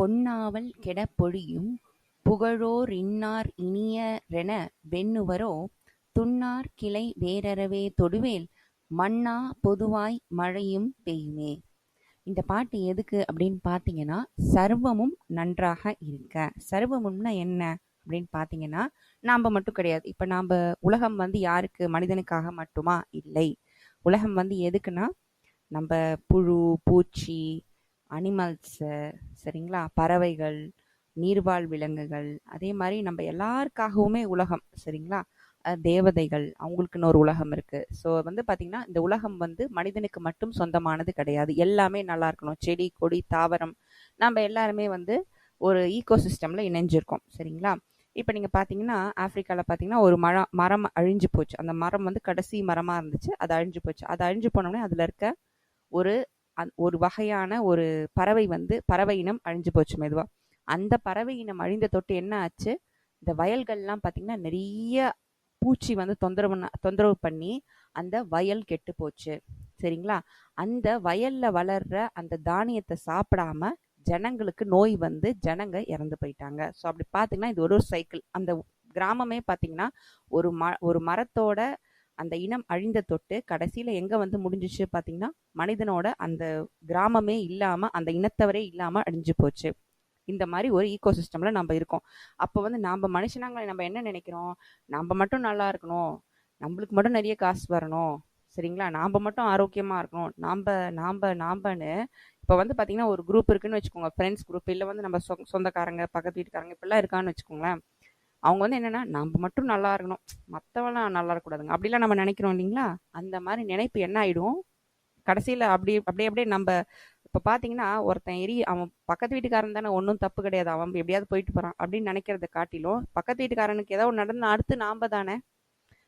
பொன்னாவல் get up பொழியும் புகழோர் இன்னார் இனியரென வெண்ணுவரோ துன்னார் கிளை வேரறவே தொடுவேல் மன்னா பொதுவாய் மழையும் பெய்யுமே. இந்த பாட்டு எதுக்கு அப்படின்னு பார்த்தீங்கன்னா, சர்வமும் நன்றாக இருக்க. சர்வமும்னா என்ன அப்படின்னு பார்த்தீங்கன்னா, நாம் மட்டும் கிடையாது. இப்போ நாம் உலகம் வந்து யாருக்கு? மனிதனுக்காக மட்டுமா? இல்லை. உலகம் வந்து எதுக்குன்னா, நம்ம புழு, பூச்சி, அனிமல்ஸு சரிங்களா? பறவைகள், நீர்வாழ் விலங்குகள், அதே மாதிரி நம்ம எல்லாருக்காகவுமே உலகம் சரிங்களா? தேவதைகள் அவங்களுக்குன்னு ஒரு உலகம் இருக்கு. ஸோ வந்து பார்த்தீங்கன்னா, இந்த உலகம் வந்து மனிதனுக்கு மட்டும் சொந்தமானது கிடையாது. எல்லாமே நல்லா இருக்கணும். செடி, கொடி, தாவரம் நம்ம எல்லாருமே வந்து ஒரு ஈகோசிஸ்டமில் இணைஞ்சிருக்கோம். சரிங்களா? இப்போ நீங்கள் பார்த்தீங்கன்னா, ஆஃப்ரிக்காவில் பார்த்தீங்கன்னா, ஒரு மரம் மரம் அழிஞ்சு போச்சு. அந்த மரம் வந்து கடைசி மரமாக இருந்துச்சு. அது அழிஞ்சு போச்சு. அது அழிஞ்சு போனோடனே அதில் இருக்க ஒரு அந் ஒரு வகையான ஒரு பறவை வந்து பறவை இனம் அழிஞ்சு போச்சு மெதுவா. அந்த பறவை இனம் அழிந்த தொட்டு என்ன ஆச்சு? இந்த வயல்கள்லாம் பார்த்தீங்கன்னா, நிறைய பூச்சி வந்து தொந்தரவு தொந்தரவு பண்ணி அந்த வயல் கெட்டு போச்சு. சரிங்களா? அந்த வயல்ல வளர்ற அந்த தானியத்தை சாப்பிடாம ஜனங்களுக்கு நோய் வந்து ஜனங்க இறந்து போயிட்டாங்க. ஸோ அப்படி பார்த்தீங்கன்னா, இது ஒரு ஒரு சைக்கிள். அந்த கிராமமே பார்த்தீங்கன்னா, ஒரு ம ஒரு மரத்தோட அந்த இனம் அழிந்த தொட்டு கடைசியில எங்க வந்து முடிஞ்சிச்சு பார்த்தீங்கன்னா, மனிதனோட அந்த கிராமமே இல்லாம, அந்த இனத்தவரே இல்லாம அழிஞ்சு போச்சு. இந்த மாதிரி ஒரு ஈகோ சிஸ்டம்ல நம்ப இருக்கோம். அப்போ வந்து நாம மனுஷனாங்களை நம்ம என்ன நினைக்கிறோம் நம்ம மட்டும் நல்லா இருக்கணும். நம்மளுக்கு மட்டும் நிறைய காசு வரணும். சரிங்களா? நாம் மட்டும் ஆரோக்கியமாக இருக்கணும். நாம்ப நாம்ப நாம்பன்னு இப்போ வந்து பார்த்தீங்கன்னா, ஒரு குரூப் இருக்குன்னு வச்சுக்கோங்க. ஃப்ரெண்ட்ஸ் குரூப் இல்லை வந்து நம்ம சொ சொந்தக்காரங்க, பக்கத்து வீட்டுக்காரங்க இப்படிலாம் இருக்கான்னு வச்சுக்கோங்களேன். அவங்க வந்து என்னன்னா, நம்ம மட்டும் நல்லா இருக்கணும். மற்றவெல்லாம் நல்லா இருக்கக்கூடாதுங்க. அப்படிலாம் நம்ம நினைக்கிறோம் இல்லைங்களா? அந்த மாதிரி நினைப்பு என்ன ஆயிடும்? கடைசியில் அப்படி அப்படியே அப்படியே நம்ம இப்போ பார்த்தீங்கன்னா, ஒருத்தன் எரி அவன் பக்கத்து வீட்டுக்காரன் தானே ஒன்றும் தப்பு கிடையாது. அவன் எப்படியாவது போயிட்டு போகிறான் அப்படின்னு நினைக்கிறத காட்டிலும், பக்கத்து வீட்டுக்காரனுக்கு ஏதோ ஒன்று நடந்தா அடுத்து நாம் தானே.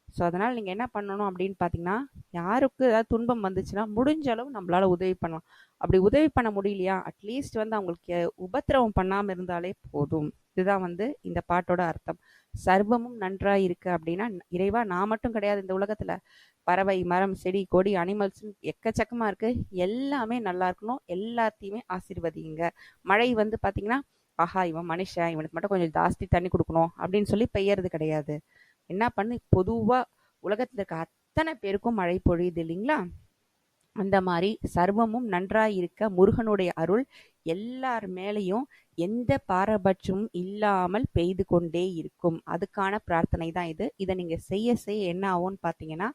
ஸோ அதனால் நீங்கள் என்ன பண்ணணும் அப்படின்னு பார்த்தீங்கன்னா, யாருக்கு ஏதாவது துன்பம் வந்துச்சுன்னா, முடிஞ்ச அளவு நம்மளால் உதவி பண்ணலாம். அப்படி உதவி பண்ண முடியலையா, அட்லீஸ்ட் வந்து அவங்களுக்கு உபத்திரவம் பண்ணாமல் இருந்தாலே போதும். இதுதான் வந்து இந்த பாட்டோட அர்த்தம். சர்வமும் நன்றாய் இருக்கு அப்படின்னா, இறைவா நான் மட்டும் கிடையாது இந்த உலகத்துல. பறவை, மரம், செடி, கொடி, அனிமல்ஸ் எக்கச்சக்கமா இருக்கு. எல்லாமே நல்லா இருக்கணும். எல்லாத்தையுமே ஆசீர்வதிங்க. மழை வந்து பாத்தீங்கன்னா ஆஹா இவன் மனுஷன். இவனுக்கு மட்டும் கொஞ்சம் ஜாஸ்தி தண்ணி கொடுக்கணும் அப்படின்னு சொல்லி பெய்யறது கிடையாது. என்ன பண்ணு பொதுவா உலகத்துல இருக்க அத்தனை பேருக்கும் மழை பொழியுது இல்லைங்களா? அந்த மாதிரி சர்வமும் நன்றாய் இருக்க முருகனுடைய அருள் எல்லார் மேலையும் எந்த பாரபட்சமும் இல்லாமல் பெய்து கொண்டே இருக்கும். அதுக்கான பிரார்த்தனை தான் இது. இதை நீங்க செய்ய செய்ய என்ன ஆகும்னு பார்த்தீங்கன்னா,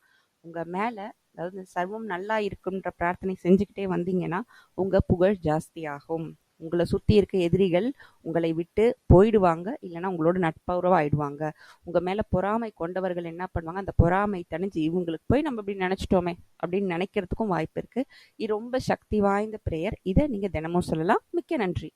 உங்க மேல அதாவது சர்வம் நல்லா இருக்குன்ற பிரார்த்தனை செஞ்சுக்கிட்டே வந்தீங்கன்னா, உங்க புகழ் ஜாஸ்தியாகும். உங்களை சுற்றி இருக்க எதிரிகள் உங்களை விட்டு போயிடுவாங்க. இல்லைன்னா உங்களோட நட்புறவா ஆயிடுவாங்க. உங்கள் மேலே பொறாமை கொண்டவர்கள் என்ன பண்ணுவாங்க, அந்த பொறாமை தணிஞ்சு இவங்களுக்கு போய் நம்ம இப்படி நினச்சிட்டோமே அப்படின்னு நினைக்கிறதுக்கும் வாய்ப்பு இருக்குது இது ரொம்ப சக்தி வாய்ந்த பிரேயர். இதை நீங்கள் தினமும் சொல்லலாம். மிக்க நன்றி.